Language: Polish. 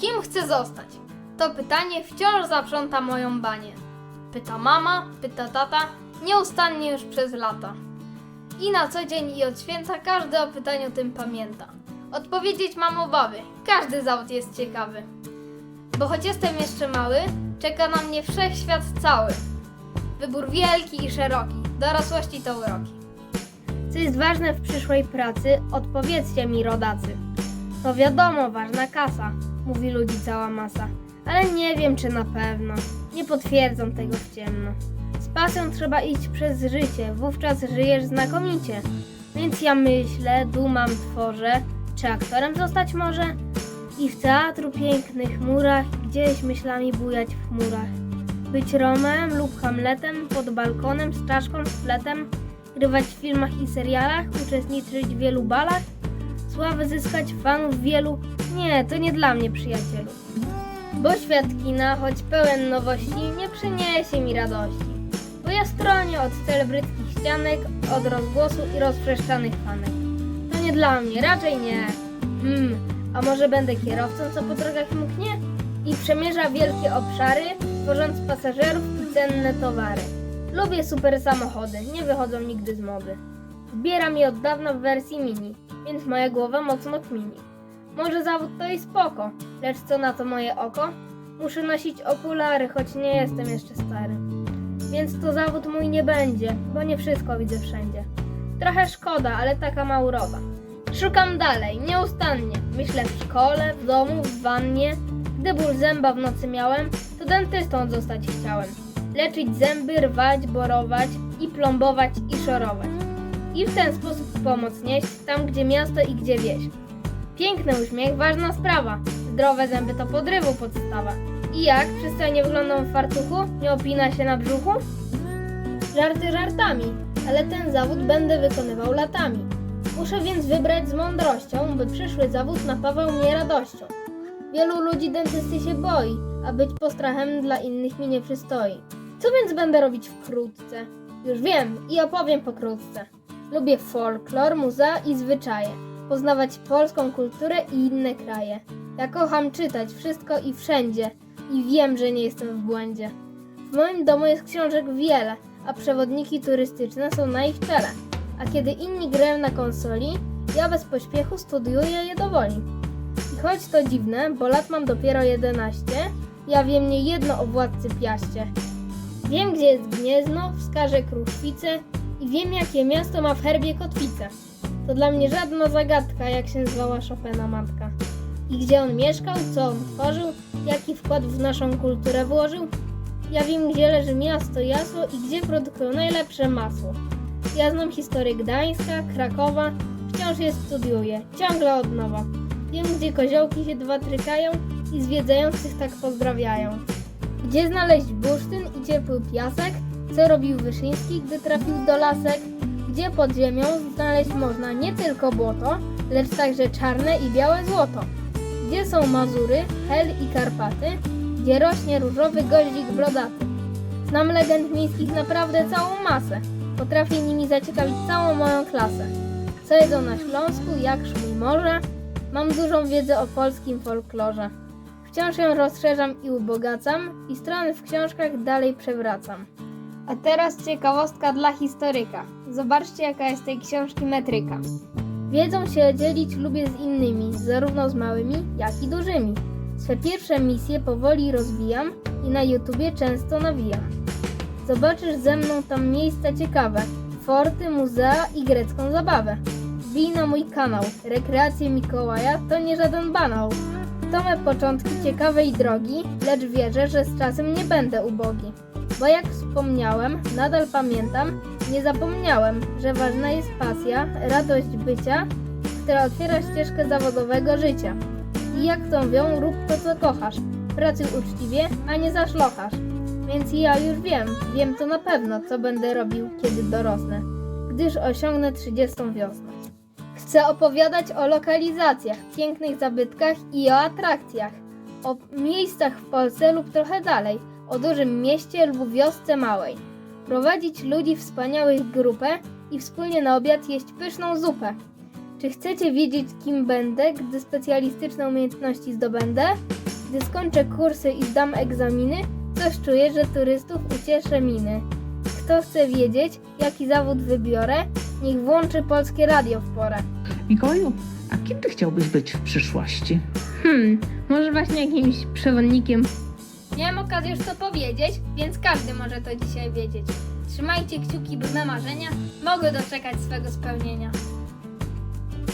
Kim chcę zostać? To pytanie wciąż zaprząta moją banię. Pyta mama, pyta tata, nieustannie już przez lata. I na co dzień i od święta każdy o pytaniu tym pamięta. Odpowiedzieć mam obawy, każdy zawód jest ciekawy. Bo choć jestem jeszcze mały, czeka na mnie wszechświat cały. Wybór wielki i szeroki, dorosłości to uroki. Co jest ważne w przyszłej pracy, odpowiedzcie mi rodacy. To wiadomo, ważna kasa, mówi ludzi cała masa. Ale nie wiem, czy na pewno. Nie potwierdzą tego w ciemno. Z pasją trzeba iść przez życie, wówczas żyjesz znakomicie. Więc ja myślę, dumam, tworzę, czy aktorem zostać może? I w teatru pięknych murach gdzieś myślami bujać w chmurach. Być Romem lub Hamletem pod balkonem z czaszką z fletem, grywać w filmach i serialach, uczestniczyć w wielu balach, sławę zyskać fanów wielu. Nie, to nie dla mnie, przyjacielu. Bo świat kina, choć pełen nowości, nie przyniesie mi radości. Bo ja stronię od celebryckich ścianek, od rozgłosu i rozwrzeszczanych fanek. To nie dla mnie, raczej nie. Hmm, a może będę kierowcą, co po drogach mknie? I przemierza wielkie obszary, wożąc pasażerów i cenne towary. Lubię super samochody, nie wychodzą nigdy z mody. Zbieram je od dawna w wersji mini, więc moja głowa mocno kmini. Może zawód to i spoko, lecz co na to moje oko? Muszę nosić okulary, choć nie jestem jeszcze stary. Więc to zawód mój nie będzie, bo nie wszystko widzę wszędzie. Trochę szkoda, ale taka ma uroda. Szukam dalej, nieustannie. Myślę w szkole, w domu, w wannie. Gdy ból zęba w nocy miałem, to dentystą zostać chciałem. Leczyć zęby, rwać, borować i plombować i szorować. I w ten sposób pomoc nieść tam, gdzie miasto i gdzie wieś. Piękny uśmiech, ważna sprawa. Zdrowe zęby to podrywu podstawa. I jak? Przystojnie wyglądam w fartuchu? Nie opina się na brzuchu? Żarty żartami, ale ten zawód będę wykonywał latami. Muszę więc wybrać z mądrością, by przyszły zawód napawał mnie radością. Wielu ludzi dentysty się boi, a być postrachem dla innych mi nie przystoi. Co więc będę robić wkrótce? Już wiem i opowiem pokrótce. Lubię folklor, muzea i zwyczaje, poznawać polską kulturę i inne kraje. Ja kocham czytać wszystko i wszędzie i wiem, że nie jestem w błędzie. W moim domu jest książek wiele, a przewodniki turystyczne są na ich czele. A kiedy inni grają na konsoli, ja bez pośpiechu studiuję je do woli. I choć to dziwne, bo lat mam dopiero 11, ja wiem nie jedno o władcy Piaście. Wiem, gdzie jest Gniezno, wskażę Kruszwicę i wiem, jakie miasto ma w herbie kotwicę. To dla mnie żadna zagadka, jak się zwała Chopina matka. I gdzie on mieszkał, co on tworzył, jaki wkład w naszą kulturę włożył. Ja wiem, gdzie leży miasto Jasło i gdzie produkują najlepsze masło. Ja znam historię Gdańska, Krakowa, wciąż je studiuję, ciągle od nowa. Wiem, gdzie koziołki się dwa trykają i zwiedzających tak pozdrawiają. Gdzie znaleźć bursztyn i ciepły piasek, co robił Wyszyński, gdy trafił do lasek, gdzie pod ziemią znaleźć można nie tylko błoto, lecz także czarne i białe złoto. Gdzie są Mazury, Hel i Karpaty, gdzie rośnie różowy goździk brodaty. Znam legend miejskich naprawdę całą masę. Potrafię nimi zaciekawić całą moją klasę. Co jedzą na Śląsku, jak szumi morze. Mam dużą wiedzę o polskim folklorze. Wciąż ją rozszerzam i ubogacam i strony w książkach dalej przewracam. A teraz ciekawostka dla historyka. Zobaczcie jaka jest tej książki metryka. Wiedzą się dzielić lubię z innymi, zarówno z małymi, jak i dużymi. Swe pierwsze misje powoli rozwijam i na YouTubie często nawijam. Zobaczysz ze mną tam miejsca ciekawe, forty, muzea i grecką zabawę. Wbij na mój kanał, rekreacje Mikołaja to nie żaden banał. To me początki ciekawej drogi, lecz wierzę, że z czasem nie będę ubogi. Bo jak wspomniałem, nadal pamiętam, nie zapomniałem, że ważna jest pasja, radość bycia, która otwiera ścieżkę zawodowego życia. I jak to mówią, rób to co kochasz, pracuj uczciwie, a nie zaszlochasz. Więc ja już wiem, wiem to na pewno, co będę robił, kiedy dorosnę, gdyż osiągnę 30 wiosnę. Chcę opowiadać o lokalizacjach, pięknych zabytkach i o atrakcjach, o miejscach w Polsce lub trochę dalej, o dużym mieście lub wiosce małej. Prowadzić ludzi wspaniałych grupę i wspólnie na obiad jeść pyszną zupę. Czy chcecie wiedzieć, kim będę, gdy specjalistyczne umiejętności zdobędę? Gdy skończę kursy i zdam egzaminy, coś czuję, że turystów ucieszę miny. Kto chce wiedzieć, jaki zawód wybiorę, niech włączy polskie radio w porę. Mikołaju, a kim ty chciałbyś być w przyszłości? Hmm, może właśnie jakimś przewodnikiem. Miałem okazję już to powiedzieć, więc każdy może to dzisiaj wiedzieć. Trzymajcie kciuki, by me marzenia mogły doczekać swego spełnienia.